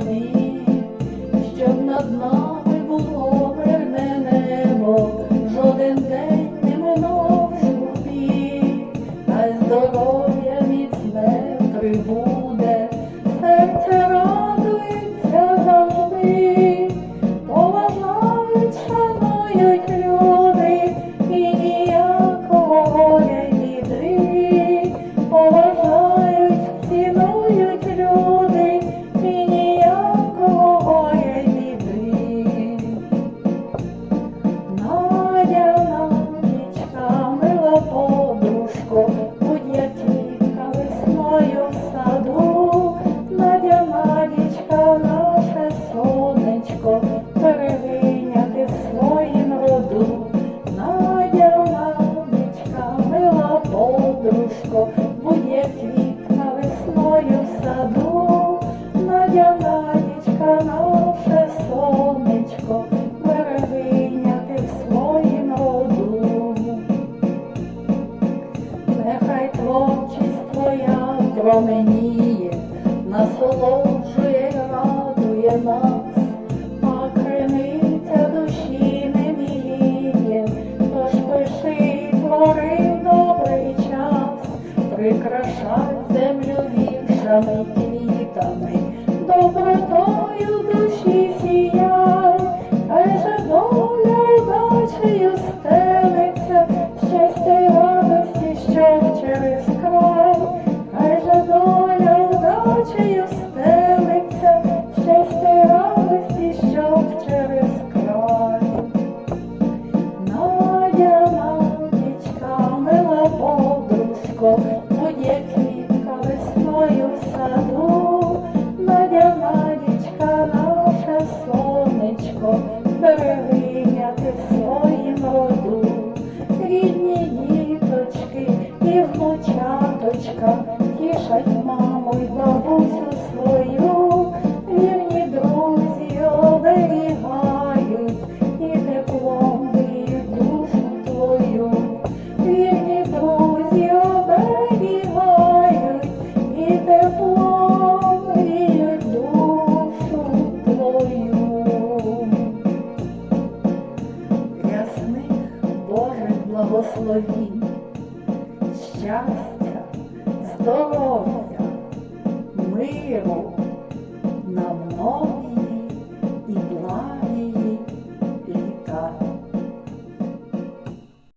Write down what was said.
também сонечко, моє квітка весною в саду, Надя Надічка, наше сонечко, берегиня ти в своїм роду. Нехай творчість твоя промені. Прикрашать землю вітрами і квітами, добротою душі всі. І тішать маму й бабусю свою. Вірні друзі оберігають і теплом гріють душу твою. Вірні друзі оберігають і теплом гріють душу твою. Ясних Божих благословінь, щастя, здоров'я, миру на многі.